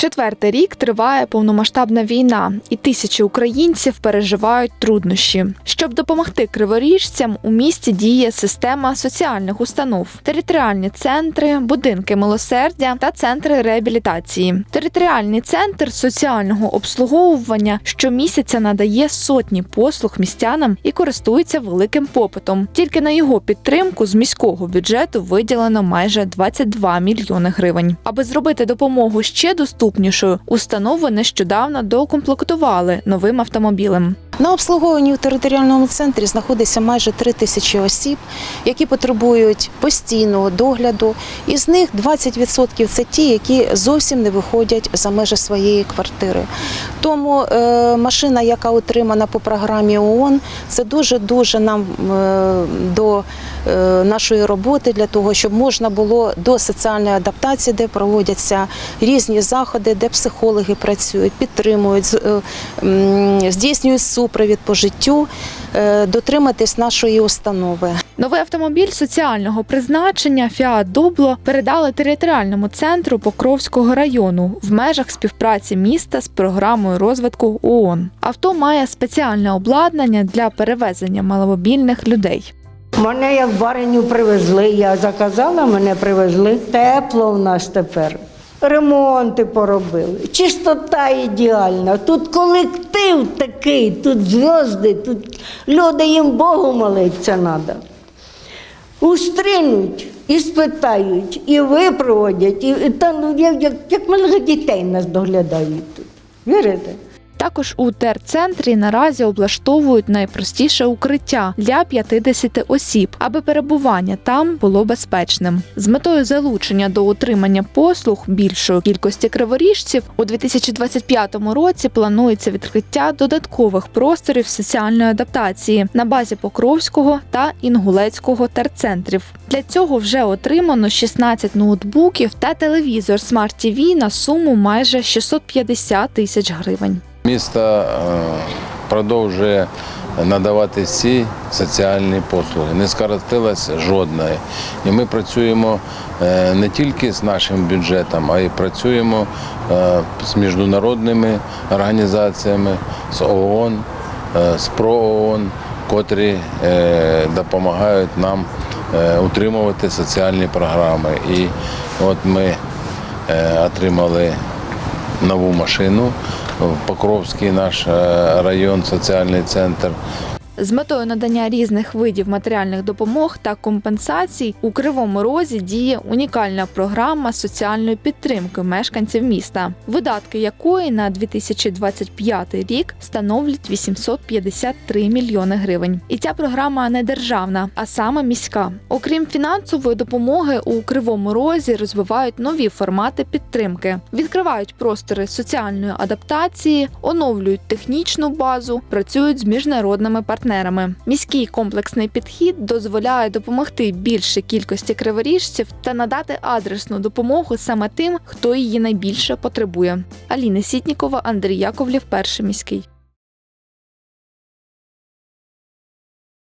Четвертий рік триває повномасштабна війна, і тисячі українців переживають труднощі. Щоб допомогти криворіжцям, у місті діє система соціальних установ, територіальні центри, будинки милосердя та центри реабілітації. Територіальний центр соціального обслуговування щомісяця надає сотні послуг містянам і користується великим попитом. Тільки на його підтримку з міського бюджету виділено майже 22 мільйони гривень. Аби зробити допомогу ще доступнішою, установи нещодавно доукомплектували новим автомобілем. На обслуговуванні у територіальному центрі знаходиться майже три тисячі осіб, які потребують постійного догляду. Із них 20% це ті, які зовсім не виходять за межі своєї квартири. Тому е, машина, яка отримана по програмі ООН, це дуже дуже нам е, до нашої роботи для того, щоб можна було до соціальної адаптації, де проводяться різні заходи, де психологи працюють, підтримують, е, здійснюють супровід по життю, е, дотриматись нашої установи. Новий автомобіль соціального призначення Фіат Добло передали територіальному центру Покровського району в межах співпраці міста з програмою розвитку ООН. Авто має спеціальне обладнання для перевезення маломобільних людей. Мене як бариню привезли, я заказала, мене привезли. Тепло в нас тепер. Ремонти поробили. Чистота ідеальна. Тут колектив такий, тут зв'язки, тут люди їм Богу молиться треба. Устрінуть і спитають, і випроводять, і, і та, ну, як, як, як малих дітей нас доглядають тут. Вірите? Також у терцентрі наразі облаштовують найпростіше укриття для 50 осіб, аби перебування там було безпечним. З метою залучення до отримання послуг більшої кількості криворіжців у 2025 році планується відкриття додаткових просторів соціальної адаптації на базі Покровського та Інгулецького терцентрів. Для цього вже отримано 16 ноутбуків та телевізор Smart TV на суму майже 650 тисяч гривень. Місто е, продовжує надавати всі соціальні послуги. Не скоротилась жодної. І ми працюємо е, не тільки з нашим бюджетом, а й працюємо е, з міжнародними організаціями, з ООН, з ПРООН, котрі допомагають нам утримувати соціальні програми. І от ми отримали нову машину Покровський наш е, район, соціальний центр. З метою надання різних видів матеріальних допомог та компенсацій у Кривому Розі діє унікальна програма соціальної підтримки мешканців міста, видатки якої на 2025 рік становлять 853 мільйони гривень. І ця програма не державна, а саме міська. Окрім фінансової допомоги, у Кривому Розі розвивають нові формати підтримки, відкривають простори соціальної адаптації, оновлюють технічну базу, працюють з міжнародними партнерами. Міський комплексний підхід дозволяє допомогти більшій кількості криворіжців та надати адресну допомогу саме тим, хто її найбільше потребує. Аліна Сітнікова, Андрій Яковлів, перший міський.